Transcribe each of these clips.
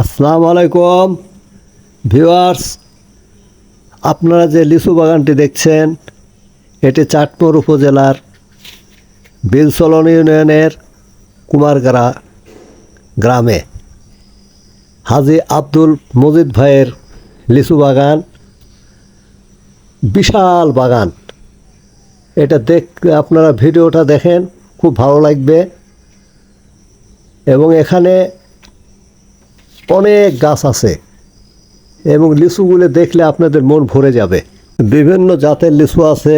আসসালামু আলাইকুম। ভিউয়ার্স, আপনারা যে লিচু বাগানটি দেখছেন, এটি চাটমোর উপজেলার বিলসলন ইউনিয়নের কুমারগাড়া গ্রামে। হাজি আব্দুল মজিদ ভাইয়ের লিচু বাগান, বিশাল বাগান। এটা দেখ, আপনারা ভিডিওটা দেখেন, খুব ভালো লাগবে। এবং এখানে অনেক গাছ আছে এবং লিচুগুলো দেখলে আপনাদের মন ভরে যাবে। বিভিন্ন জাতের লিচু আছে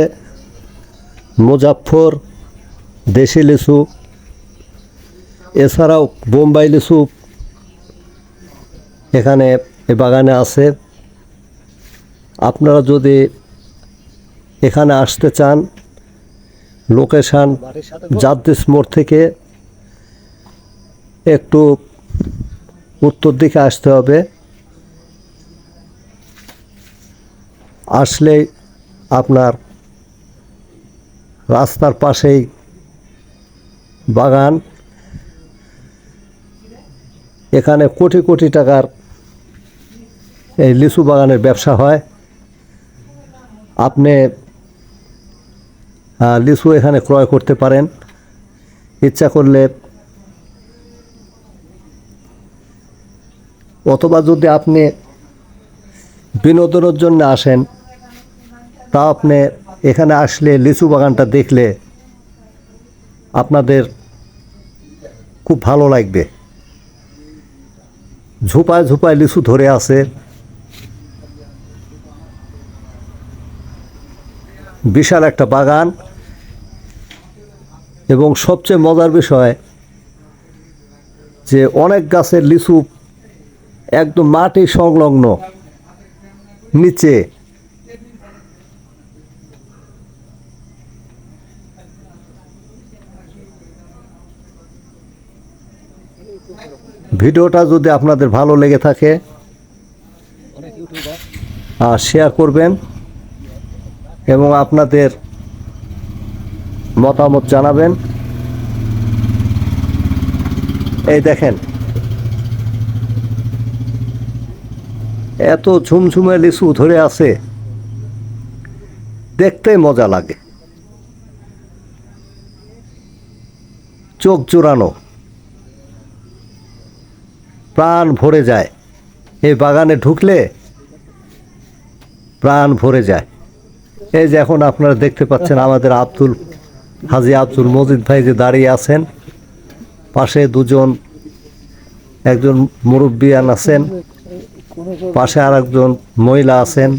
মুজাফর দেশি লিচু এছাড়াও বোম্বাই লিচু এখানে এ বাগানে আছে। আপনারা যদি এখানে আসতে চান লোকেশান জাদ্দিস মোড় থেকে একটু উত্তর দিকে আসতে হবে। আসলেই আপনার রাস্তার পাশেই বাগান। এখানে কোটি কোটি টাকার এই লিচু বাগানের ব্যবসা হয়। আপনি লিচু এখানে ক্রয় করতে পারেন। ইচ্ছা করলে অথবা যদি আপনি বিনোদনের জন্য আসেন, তা আপনি এখানে আসলে লিচু বাগানটা দেখলে আপনাদের খুব ভালো লাগবে। ঝোপায় ঝোপায় লিচু ধরে আছে। বিশাল একটা বাগান। এবং সবচেয়ে মজার বিষয় যে অনেক গাছের লিচু একদম মাটি সংলগ্ন, নিচে। ভিডিওটা যদি আপনাদের ভালো লেগে থাকে, আর শেয়ার করবেন এবং আপনাদের মতামত জানাবেন। এই দেখেন। এত ঝুমঝুমে লিচু ধরে আছে। দেখতে মজা লাগে। চোখ জোড়ানো। প্রাণ ভরে যায়। এই বাগানে ঢুকলে প্রাণ ভরে যায়। এই যে এখন আপনারা দেখতে পাচ্ছেন আমাদের আব্দুল, হাজি আব্দুল মজিদ ভাই যে দাঁড়িয়ে আছেন। পাশে দুজন, একজন মুরব্বিয়ান আছেন। পাশে আর একজন মহিলা আছেন।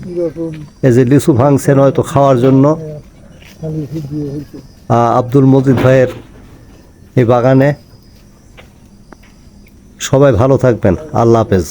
এই যে লিচু ভাঙছেন হয়তো খাওয়ার জন্য। আব্দুল মজিদ ভাইয়ের এই বাগানে। সবাই ভালো থাকবেন। আল্লাহ হাফেজ।